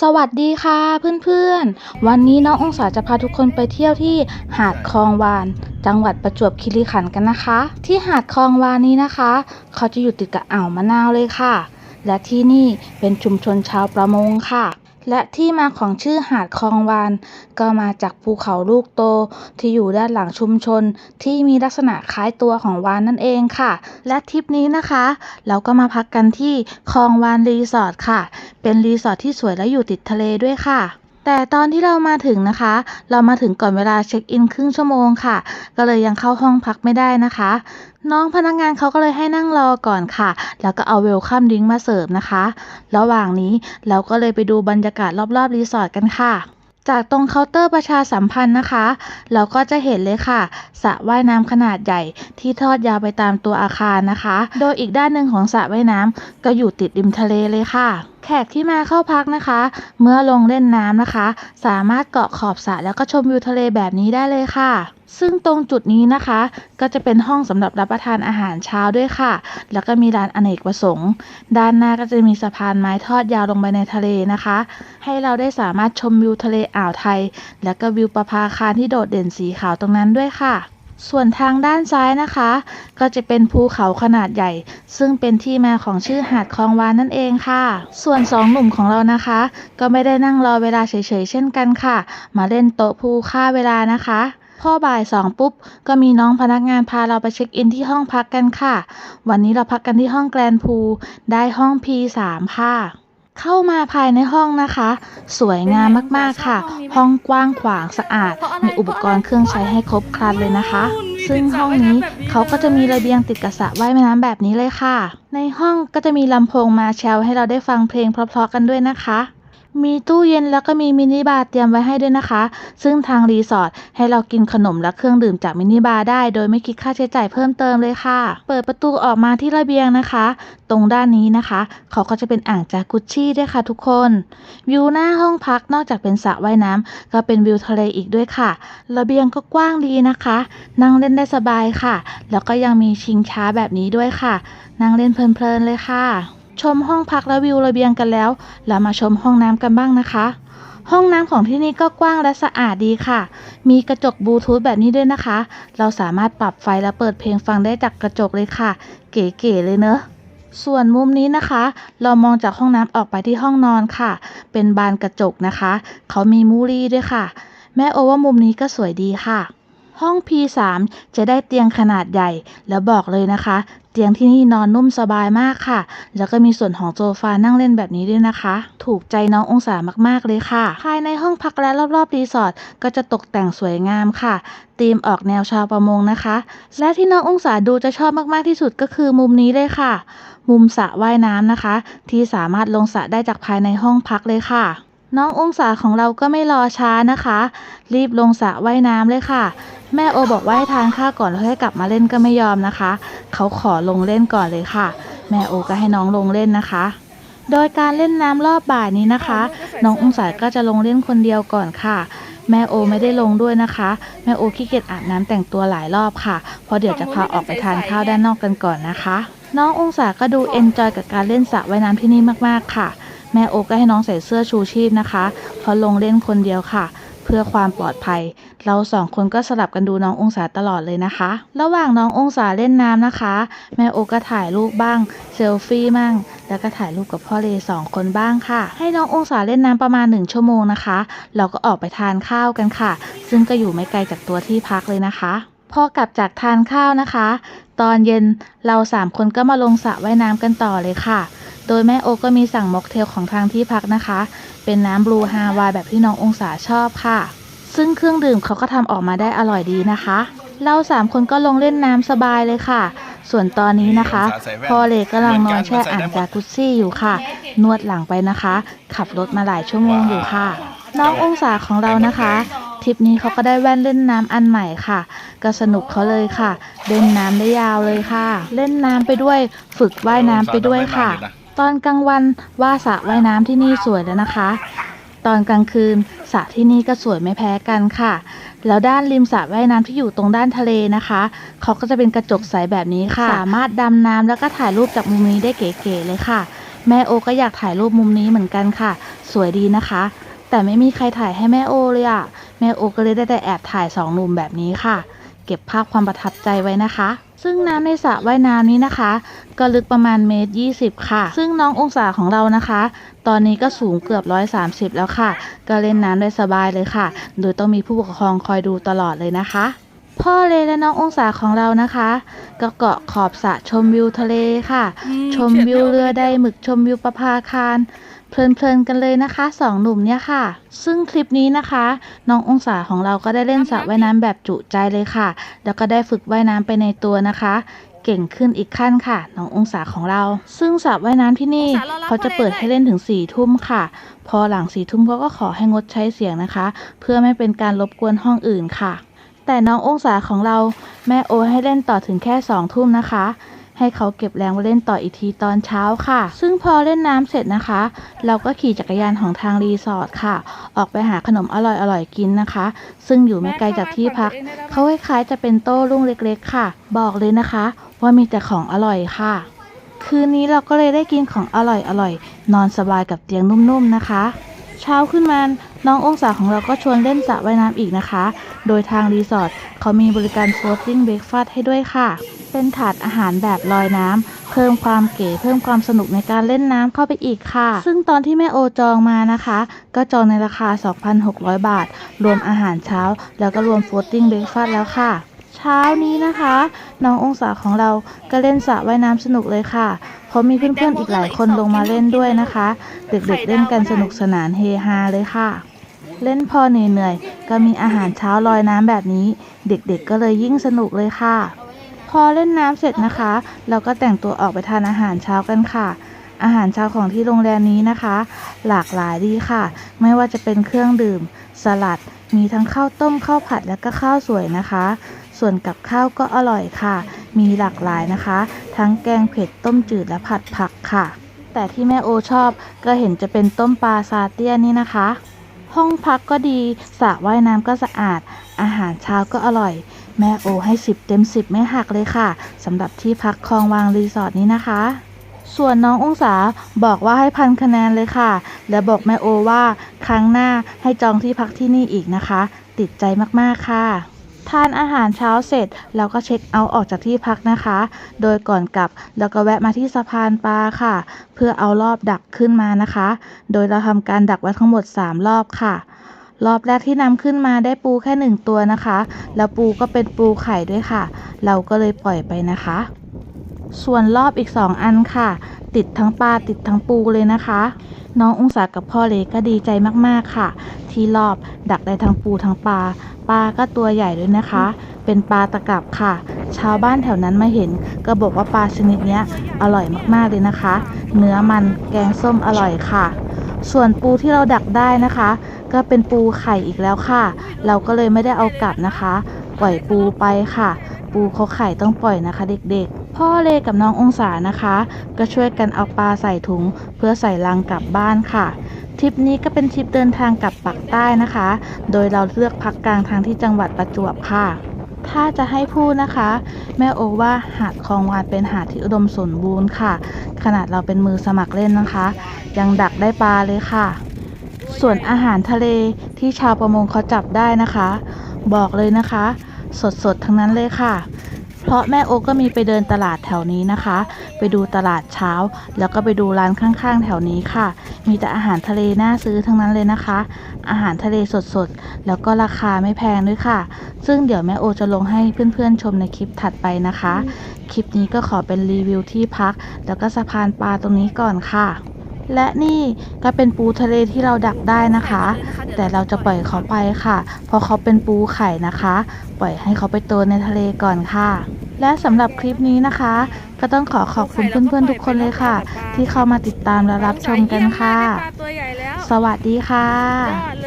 สวัสดีค่ะเพื่อนๆ วันนี้น้ององศาจะพาทุกคนไปเที่ยวที่หาดคลองวาน จังหวัดประจวบคีรีขันธ์กันนะคะ ที่หาดคลองวานนี้นะคะ เขาจะอยู่ติดกับอ่าวมะนาวเลยค่ะ และที่นี่เป็นชุมชนชาวประมงค่ะ และที่มาของชื่อหาดคลองวาน ก็มาจากภูเขาลูกโต ที่อยู่ด้านหลังชุมชน ที่มีลักษณะคล้ายตัวของวานนั่นเองค่ะ และทริปนี้นะคะ เราก็มาพักกันที่คลองวานรีสอร์ทค่ะ เป็นรีสอร์ทที่สวยและอยู่ติดทะเลด้วยค่ะ แต่ตอนที่เรามาถึงนะคะ เรามาถึงก่อนเวลาเช็คอินครึ่งชั่วโมงค่ะ ก็เลยยังเข้าห้องพักไม่ได้นะคะ น้องพนักงานเขาก็เลยให้นั่งรอก่อนค่ะ แล้วก็เอาเวลคัมดิ้งมาเสิร์ฟนะคะ ระหว่างนี้เราก็เลยไปดูบรรยากาศรอบๆรีสอร์ทกันค่ะ จากตรงเคาน์เตอร์ประชาสัมพันธ์นะคะ เราก็จะเห็นเลยค่ะสระว่ายน้ำขนาดใหญ่ที่ทอดยาวไปตามตัวอาคารนะคะ โดยอีกด้านหนึ่งของสระว่ายน้ำก็อยู่ติดริมทะเลเลยค่ะ แขกที่มาเข้าพักนะคะ เมื่อลงเล่นน้ำนะคะ สามารถเกาะขอบสระแล้วก็ชมวิวทะเลแบบนี้ได้เลยค่ะ ซึ่งตรงจุดนี้นะคะ ก็จะเป็นห้องสำหรับรับประทานอาหารเช้าด้วยค่ะ แล้วก็มีร้านอเนกประสงค์ ด้านหน้าก็จะมีสะพานไม้ทอดยาวลงไปในทะเลนะคะ ให้เราได้สามารถชมวิวทะเลอ่าวไทย และก็วิวประภาคารที่โดดเด่นสีขาวตรงนั้นด้วยค่ะส่วนทางด้านซ้ายนะคะ ก็จะเป็นภูเขาขนาดใหญ่ ซึ่งเป็นที่มาของชื่อหาดคลองวานนั่นเองค่ะ ส่วนสองหนุ่มของเรานะคะ ก็ไม่ได้นั่งรอเวลาเฉยๆเช่นกันค่ะ มาเล่นโต๊ะพูค่าเวลานะคะ พอบ่ายสองปุ๊บ ก็มีน้องพนักงานพาเราไปเช็คอินที่ห้องพักกันค่ะ วันนี้เราพักกันที่ห้องแกรนพูลได้ห้อง P3 ค่ะ เข้ามาภายในห้องนะคะ สวยงามมากๆค่ะ ห้องกว้างขวางสะอาด มีอุปกรณ์เครื่องใช้ให้ครบครันเลยนะคะ ซึ่งห้องนี้เขาก็จะมีระเบียงติดกับสระว่ายน้ำแบบนี้เลยค่ะ ในห้องก็จะมีลำโพงมาแชลให้เราได้ฟังเพลงเพราะๆกันด้วยนะคะ มีตู้เย็นแล้วก็มีมินิบาร์เตรียมไว้ให้ด้วยนะคะ ซึ่งทางรีสอร์ทให้เรากินขนมและเครื่องดื่มจากมินิบาร์ได้ โดยไม่คิดค่าใช้จ่ายเพิ่มเติมเลยค่ะ เปิดประตูออกมาที่ระเบียงนะคะ ตรงด้านนี้นะคะ เขาก็จะเป็นอ่างจากุชชี่ด้วยค่ะทุกคน วิวหน้าห้องพักนอกจากเป็นสระว่ายน้ำก็เป็นวิวทะเลอีกด้วยค่ะ ระเบียงก็กว้างดีนะคะ นั่งเล่นได้สบายค่ะ แล้วก็ยังมีชิงช้าแบบนี้ด้วยค่ะ นั่งเล่นเพลินๆเลยค่ะ ชมห้องพักและวิวระเบียงกันแล้ว เรามาชมห้องน้ำกันบ้างนะคะ ห้องน้ำของที่นี่ก็กว้างและสะอาดดีค่ะ มีกระจกบลูทูธแบบนี้ด้วยนะคะ เราสามารถปรับไฟและเปิดเพลงฟังได้จากกระจกเลยค่ะ เก๋ๆเลยเนอะส่วนมุมนี้นะคะ เรามองจากห้องน้ำออกไปที่ห้องนอนค่ะ เป็นบานกระจกนะคะ เขามีมูรี่ด้วยค่ะ แม่โอว่ามุมนี้ก็สวยดีค่ะ ห้อง P3 จะได้เตียงขนาดใหญ่ แล้วบอกเลยนะคะ เตียงที่นี่นอนนุ่มสบายมากค่ะ แล้วก็มีส่วนของโซฟานั่งเล่นแบบนี้ด้วยนะคะ ถูกใจน้ององศามากๆเลยค่ะ ภายในห้องพักและรอบๆรีสอร์ทก็จะตกแต่งสวยงามค่ะธีมออกแนวชาวประมงนะคะ และที่น้ององศาดูจะชอบมากๆที่สุดก็คือมุมนี้เลยค่ะ มุมสระว่ายน้ำนะคะ ที่สามารถลงสระได้จากภายในห้องพักเลยค่ะ น้ององศาของเราก็ไม่รอช้านะคะ รีบลงสระว่ายน้ำเลยค่ะ แม่โอบอกว่าให้ทานข้าวก่อนแล้วให้กลับมาเล่นก็ไม่ยอมนะคะ เขาขอลงเล่นก่อนเลยค่ะ แม่โอก็ให้น้องลงเล่นนะคะ โดยการเล่นน้ำรอบบ่ายนี้นะคะ น้ององศาก็จะลงเล่นคนเดียวก่อนค่ะ แม่โอไม่ได้ลงด้วยนะคะ แม่โอขี้เกียจอาบน้ำแต่งตัวหลายรอบค่ะเพราะเดี๋ยวจะพาออกไปทานข้าวด้านนอกกันก่อนนะคะ น้ององศาก็ดูเอนจอยกับการเล่นสระว่ายน้ำที่นี่มากๆค่ะ แม่โอก็ให้น้องใส่เสื้อชูชีพนะคะ เพราะลงเล่นคนเดียวค่ะ เพื่อความปลอดภัย เราสองคนก็สลับกันดูน้ององศาตลอดเลยนะคะ ระหว่างน้ององศาเล่นน้ำนะคะ แม่โอก็ถ่ายรูปบ้างเซลฟี่มั่ง แล้วก็ถ่ายรูปกับพ่อเลสองคนบ้างค่ะ ให้น้ององศาเล่นน้ำประมาณ 1 ชั่วโมงนะคะ เราก็ออกไปทานข้าวกันค่ะ ซึ่งก็อยู่ไม่ไกลจากตัวที่พักเลยนะคะพอกลับจากทานข้าวนะคะ ตอนเย็นเราสามคนก็มาลงสระว่ายน้ำกันต่อเลยค่ะ โดยแม่โอก็มีสั่งม็อกเทลของทางที่พักนะคะ เป็นน้ำบลูฮาวายแบบที่น้ององศาชอบค่ะ ซึ่งเครื่องดื่มเขาก็ทำออกมาได้อร่อยดีนะคะ เราสามคนก็ลงเล่นน้ำสบายเลยค่ะ ส่วนตอนนี้นะคะพ่อเลกำลังนอนแช่อ่างจากุซซี่อยู่ค่ะ นวดหลังไปนะคะ ขับรถมาหลายชั่วโมงอยู่ค่ะ น้ององศาของเรานะคะทริปนี้เขาก็ได้แว่นเล่นน้ำอันใหม่ค่ะ ก็สนุกเขาเลยค่ะ เล่นน้ำได้ยาวเลยค่ะ เล่นน้ำไปด้วย ฝึกว่ายน้ำไปด้วยค่ะ ตอนกลางวันว่าสระว่ายน้ำที่นี่สวยแล้วนะคะ ตอนกลางคืนสระที่นี่ก็สวยไม่แพ้กันค่ะ แล้วด้านริมสระว่ายน้ำที่อยู่ตรงด้านทะเลนะคะเขาก็จะเป็นกระจกใสแบบนี้ค่ะ สามารถดำน้ำแล้วก็ถ่ายรูปจากมุมนี้ได้เก๋ๆเลยค่ะ แม่โอก็อยากถ่ายรูปมุมนี้เหมือนกันค่ะ สวยดีนะคะ แต่ไม่มีใครถ่ายให้แม่โอเลยอะแม่โอก็เลยได้แต่แอบถ่ายสองหนุ่มแบบนี้ค่ะ เก็บภาพความประทับใจไว้นะคะ ซึ่งน้ำในสระว่ายน้ำนี้นะคะ ก็ลึกประมาณเมตร20 ค่ะ ซึ่งน้ององศาของเรานะคะ ตอนนี้ก็สูงเกือบ 130 แล้วค่ะ ก็เล่นน้ำได้สบายเลยค่ะ โดยต้องมีผู้ปกครองคอยดูตลอดเลยนะคะ พ่อเลและน้ององศาของเรานะคะก็เกาะขอบสระชมวิวทะเลค่ะชมวิวเรือใดหมึกชมวิวประภาคาร เพลินๆกันเลยนะคะสองหนุ่มเนี่ยค่ะ ซึ่งคลิปนี้นะคะ น้ององศาของเราก็ได้เล่นสระว่ายน้ำแบบจุใจเลยค่ะ แล้วก็ได้ฝึกว่ายน้ำไปในตัวนะคะ เก่งขึ้นอีกขั้นค่ะ น้ององศาของเรา ซึ่งสระว่ายน้ำที่นี่องศารอรับเขาจะเปิดให้เล่นถึง4ี่ทุ่มค่ะ พอหลังสี่ทุ่มเขาก็ขอให้งดใช้เสียงนะคะ เพื่อไม่เป็นการรบกวนห้องอื่นค่ะ แต่น้ององศาของเราแม่โอให้เล่นต่อถึงแค่สองทุ่มนะคะ ให้เขาเก็บแรงไว้เล่นต่ออีกทีตอนเช้าค่ะ ซึ่งพอเล่นน้ำเสร็จนะคะ เราก็ขี่จักรยานของทางรีสอร์ทค่ะ ออกไปหาขนมอร่อยๆกินนะคะ ซึ่งอยู่ไม่ไกลจากที่พัก เขาคล้ายๆจะเป็นโต้รุ่งเล็กๆ ค่ะ บอกเลยนะคะ ว่ามีแต่ของอร่อยค่ะ คืนนี้เราก็เลยได้กินของอร่อยๆนอนสบายกับเตียงนุ่มๆนะคะ เช้าขึ้นมา น้ององศาของเราก็ชวนเล่นสระว่ายน้ำอีกนะคะ โดยทางรีสอร์ทเขามีบริการ floating breakfast ให้ด้วยค่ะ เป็นถาดอาหารแบบลอยน้ำ เพิ่มความเก๋ เพิ่มความสนุกในการเล่นน้ำเข้าไปอีกค่ะ ซึ่งตอนที่แม่โอจองมานะคะ ก็จองในราคา 2,600 บาท รวมอาหารเช้า แล้วก็รวม floating breakfast แล้วค่ะ เช้านี้นะคะ น้ององศาของเราก็เล่นสระว่ายน้ำสนุกเลยค่ะเพราะมีเพื่อนๆอีกหลายคนลงมาเล่นด้วยนะคะ เด็กๆเล่นกันสนุกสนานเฮฮาเลยค่ะ เล่นพอเหนื่อยๆ ก็มีอาหารเช้าลอยน้ำแบบนี้ เด็กๆก็เลยยิ่งสนุกเลยค่ะ พอเล่นน้ำเสร็จนะคะ เราก็แต่งตัวออกไปทานอาหารเช้ากันค่ะ อาหารเช้าของที่โรงแรมนี้นะคะ หลากหลายดีค่ะ ไม่ว่าจะเป็นเครื่องดื่ม สลัด มีทั้งข้าวต้มข้าวผัดและก็ข้าวสวยนะคะ ส่วนกับข้าวก็อร่อยค่ะ มีหลากหลายนะคะ ทั้งแกงเผ็ดต้มจืดและผัดผักค่ะ แต่ที่แม่โอชอบก็เห็นจะเป็นต้มปลาซาเตี้ยนนี่นะคะ ห้องพักก็ดีสระว่ายน้ำก็สะอาด อาหารเช้าก็อร่อย แม่โอให้สิบเต็มสิบไม่หักเลยค่ะสำหรับที่พักคลองวางรีสอร์ทนี้นะคะ ส่วนน้ององศาบอกว่าให้พันคะแนนเลยค่ะ และบอกแม่โอว่า ครั้งหน้าให้จองที่พักที่นี่อีกนะคะ ติดใจมากๆค่ะ ทานอาหารเช้าเสร็จเราก็เช็คเอาท์ออกจากที่พักนะคะ โดยก่อนกลับเราก็แวะมาที่สะพานปลาค่ะ เพื่อเอารอบดักขึ้นมานะคะ โดยเราทำการดักไว้ทั้งหมด 3 รอบค่ะ รอบแรกที่นำขึ้นมาได้ปูแค่หนึ่งตัวนะคะ แล้วปูก็เป็นปูไข่ด้วยค่ะ เราก็เลยปล่อยไปนะคะ ส่วนรอบอีก 2 อันค่ะ ติดทั้งปลาติดทั้งปูเลยนะคะ น้ององศากับพ่อเลก็ดีใจมากๆค่ะ ที่รอบดักได้ทั้งปูทั้งปลาปลาก็ตัวใหญ่ด้วยนะคะ เป็นปลาตะกรับค่ะ ชาวบ้านแถวนั้นมาเห็นก็บอกว่าปลาชนิดนี้อร่อยมากๆเลยนะคะ เนื้อมันแกงส้มอร่อยค่ะ ส่วนปูที่เราดักได้นะคะ ก็เป็นปูไข่อีกแล้วค่ะ เราก็เลยไม่ได้เอากลับนะคะ ปล่อยปูไปค่ะ ปูเขาไข่ต้องปล่อยนะคะ เด็กๆ พ่อเลกับน้ององศานะคะ ก็ช่วยกันเอาปลาใส่ถุง เพื่อใส่ลังกลับบ้านค่ะทริปนี้ก็เป็นทริปเดินทางกลับปักใต้นะคะ โดยเราเลือกพักกลางทางที่จังหวัดประจวบค่ะ ถ้าจะให้พูดนะคะ แม่โอว่าหาดคลองวานเป็นหาดที่อุดมสมบูรณ์ค่ะ ขนาดเราเป็นมือสมัครเล่นนะคะ ยังดักได้ปลาเลยค่ะ ส่วนอาหารทะเลที่ชาวประมงเขาจับได้นะคะ บอกเลยนะคะ สดๆทั้งนั้นเลยค่ะ ราะแม่โอก็มีไปเดินตลาดแถวนี้นะคะ ไปดูตลาดเช้า แล้วก็ไปดูร้านข้างๆ แถวนี้ค่ะ มีแต่อาหารทะเลน่าซื้อทั้งนั้นเลยนะคะ อาหารทะเลสดๆ แล้วก็ราคาไม่แพงด้วยค่ะ ซึ่งเดี๋ยวแม่โอจะลงให้เพื่อนๆชมในคลิปถัดไปนะคะ คลิปนี้ก็ขอเป็นรีวิวที่พัก แล้วก็สะพานปลาตรงนี้ก่อนค่ะ และนี่ก็เป็นปูทะเลที่เราดักได้นะคะ แต่เราจะปล่อยเขาไปค่ะ เพราะเขาเป็นปูไข่นะคะ ปล่อยให้เขาไปโตในทะเลก่อนค่ะ และสำหรับคลิปนี้นะคะ ก็ต้องขอขอบคุณเพื่อนๆทุกคนเลยค่ะ ที่เข้ามาติดตามและรับชมกันค่ะปลาตัวใหญ่แล้วสวัสดีค่ะยอด